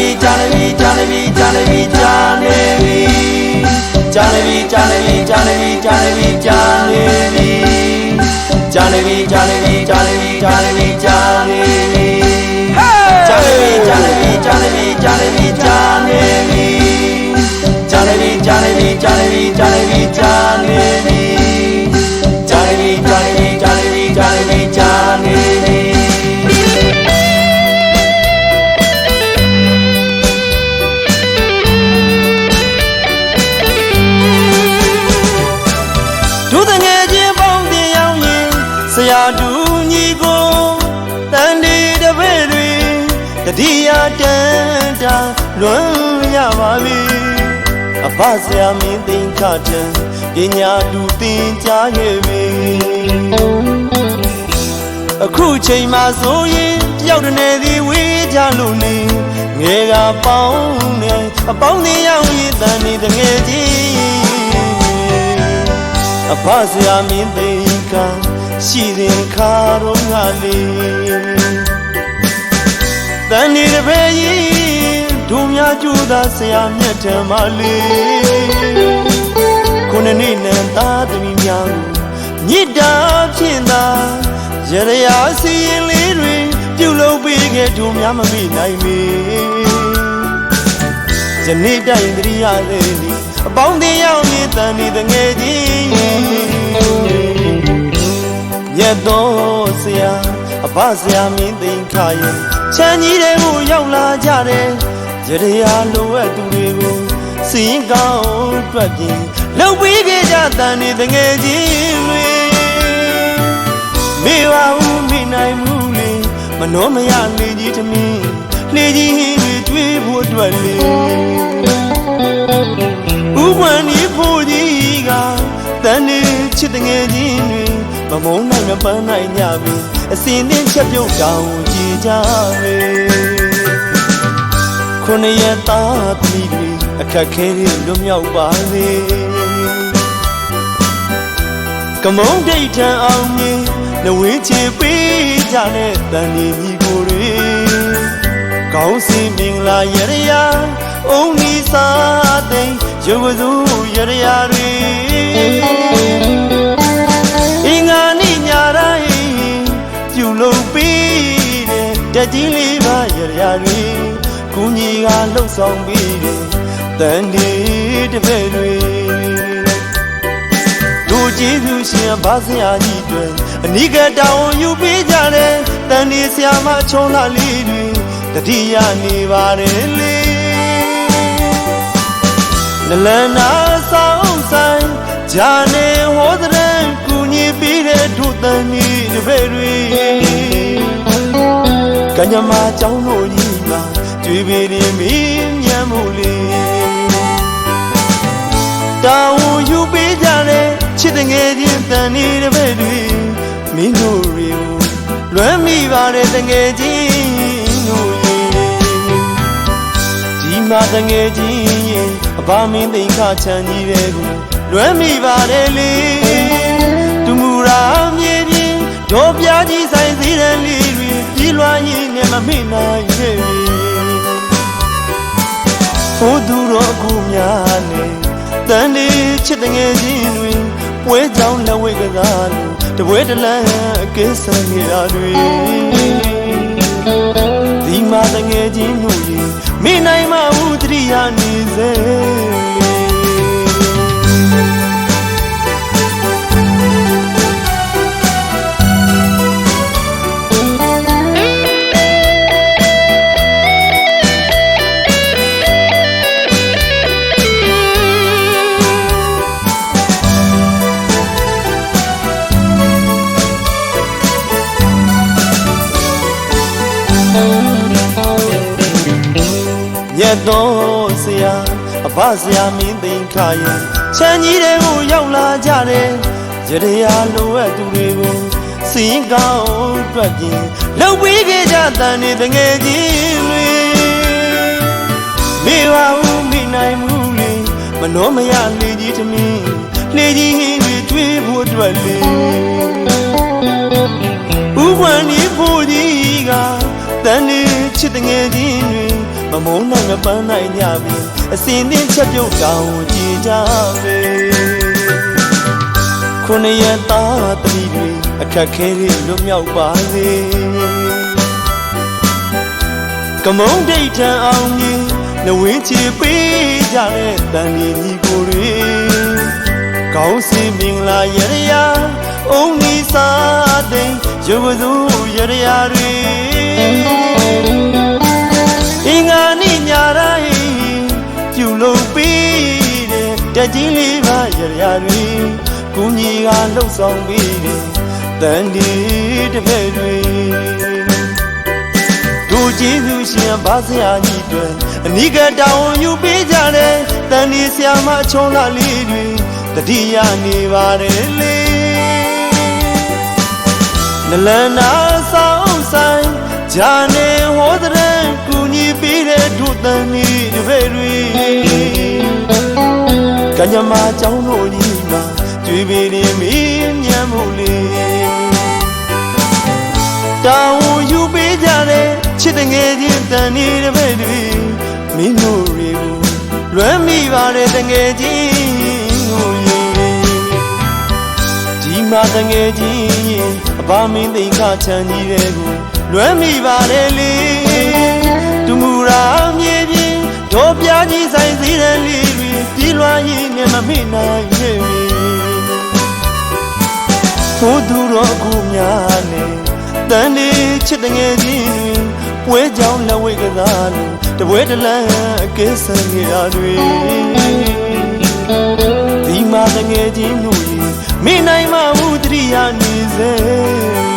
ပြီကြာနေပြီကြာနေပြီကြာနေပြီကြာနေပြီကြာနေပြီကြာနေပြီကြာနေပြီကြာနေပြီကြာနေပြီကြာနေပြီ တတိယတန်တာလွန်ရပါပြီအဖဆရာမင်းသိင်္ခတံပညာတူသင်ကြားခဲ့ပြီအခုချိန်မှဆိုရင်တယောက်တည်းသည်ဝေးကြလို့နေငယ်ကပေါင်းနေအပေါင်းတင်ရောက်ရင်တန်ဒီတငယ်ချင်းအဖဆရာမင်းသိကရှိတဲ့ခါတော့ငါလေး တန်နေတပည့်ကြီးဒုများကျူသာဆရာမြတ်ထမလေးခုနှစ်နှစ်နဲ့သားသမီးများကိုမြစ်တာဖြင့်သာရရစီရင်လေးတွေပြုလုပ်ပေးခဲ့ဒုများမမိနိုင်မီယနေ့တိုင်တရိယာသေးသည်အပေါင်းတင်ရောက်မြည်တန်ဒီတငယ်ချင်းမြတ်တော်ဆရာအဖဆရာမင်းသိင်္ခာရဲ့ ချမ်းကြီးတဲ့ကိုရောက်လာကြတယ်ရရလိုအပ်သူတွေကိုစီရင်ကောင်းတွက်ပြင်လှုပ်ပြီးကြကြတန်ဒီတငယ်ချင်းတွေမေဝဟုမိနိုင်မှုလေမနှောမရလေကြီးသမီးလေကြီးတွေတွေးဖို့အတွက်လေဥပ္ပန်ဒီဖို့ကြီးကတန်နေချစ်တငယ်ချင်းတွေ မမုန်းနိုင်မပန်းနိုင်ကြပြီအစင်တင်ချက်ပြုတ်တောင်ကြည်ကြလေခုနှစ်ရက်သားသမီးတွေအခက်ခဲတွေလွတ်မြောက်ပါစေကမုံဒိတ်ထန်အောင်မြင်နဝင်းချေပေးကြတဲ့တန်နေညီကိုတွေကောင်းစီမင်္ဂလာရရရာအုံနီစာသိမ်ရုပ်ကစုရရရာတွေ တဲ့တကြီးလေးပါရရရာတွေကုညီကလှုပ်ဆောင်ပြီးတဲ့တန်ဒီတပည့်တွေတို့ကျေးဇူးရှင်ဘာဆရာကြီးတွေအနိကတောင်းယူပေးကြတယ်တန်ဒီဆရာမချုံလာလေးတွေတတိယနေပါတယ်လေနလန္နာဆောင်ဆိုင်ဂျာနေဟောတဲ့ကုညီပြီးတဲ့တို့တန်ဒီတပည့်တွေ ကညမာကြောင်းတို့ကြီးမှာကျွေးပေနေမင်းညံမှုလေးတာဝန်ယူပေးကြတဲ့ချစ်တဲ့ငယ်ချင်းတန်နေတဲ့ဘက်တွေမင်းတို့တွေကိုလွမ်းမိပါတဲ့တငယ်ချင်းတို့ရေဒီမှာတငယ်ချင်းရေအဘမင်းသိင်္ခချမ်းကြီးတဲ့ကိုလွမ်းမိပါတယ်လေသူမူရာမြေပြင်ဒေါ်ပြားကြီးဆိုင်စည်းတဲ့လေးတွေကြီး လွှားရင်နဲ့မမိနိုင်ခဲ့ပြီဘိုးသူတော်ကူများနဲ့တန်ဒီချစ်တငယ်ချင်းတွေပွဲကြောင်းလက်ဝဲကစားလို့တပွဲတလန်းအကင်းဆန်နေတာတွေဒီမှာတငယ်ချင်းတို့ရင်မိနိုင်မဘူးတရိယာ တ်တော်ဆရာအဖဆရာမင်းသိင်္ခာရဲ့ချမ်းကြီးတဲ့ကိုရောက်လာကြတယ်ရရလိုအပ်သူတွေကိုစီရင်ကောင်းတွက်ပြင်လှုပ်ပြီးကြကြတန်နေတငယ်ချင်းတွေမိဝဟုမိနိုင်မှုလေမနှောမရလေကြီးသမီးလေကြီးတွေတွေးဖို့အတွက်လေဥပ္ပန်ဒီဖို့ကြီးကတန်နေချစ်တငယ်ချင်းတွေ မမုန်းနိုင်မပန်းနိုင်ကြပြီအစင်သင်းချက်ပြုတ်တောင်ကြည်ကြပဲခုနှစ်ရက်သားတတိတွေအခက်ခဲတွေလွတ်မြောက်ပါစေကမုံဒိတ်ထံအောင်ကြီးနဝင်းချေပေးကြတဲ့တန်ဒီညီကိုတွေကောင်းစီမင်္ဂလာရရအုံနီစာတိန်ရုပ်စုရရတွေအ င်္ဂါနိညာတိုင်းပြုလုပ်ပြီးတဲ့တက်ကြီးလေးပါရရတွေကုညီကလှုပ်ဆောင်ပြီးတဲ့တန်ဒီတစ်ဖက်တွေတို့ကျေးဇူးရှင်ဘာဆရာကြီးတွေအနိကတောင်းယူပေးကြတယ်တန်ဒီဆရာမချောလာလေးတွေတတိယနေပါတယ်လေနလန္နာဆောင်ဆိုင်ဂျာနေဟောတဲ့ကူညီ ပေးတဲ့တို့တန်ဒီတွေတွေကညမเจ้าတို့ကြီးမှာကြွေးပေးနေမင်းညံမှုလေး တောင်းယူပေးကြတဲ့ချစ်တဲ့ငယ်ချင်းတန်နေတဲ့ဘက်တွေမင်းတို့တွေကိုလွမ်းမိပါတဲ့တငယ်ချင်းကိုရေဒီမှာတငယ်ချင်းရင်အဘာမင်းသိခချမ်းကြီးတဲ့ကိုလွမ်းမိပါတယ်လေ ကြီးဆိုင်စည်းတဲ့လေးတွေပြည်လွှားရင်နဲ့မမေ့နိုင်ရဲ့ထိုးသူတော်ကူများနဲ့တန်နေချစ်တငယ်ချင်းတွေပွဲကြောင်းလက်ဝဲကစားလို့တပွဲတလန်းအကဲဆန်ကြရတွေဒီမှာတငယ်ချင်းတို့ရင်မိနိုင်မှမူတရိယာနေစေ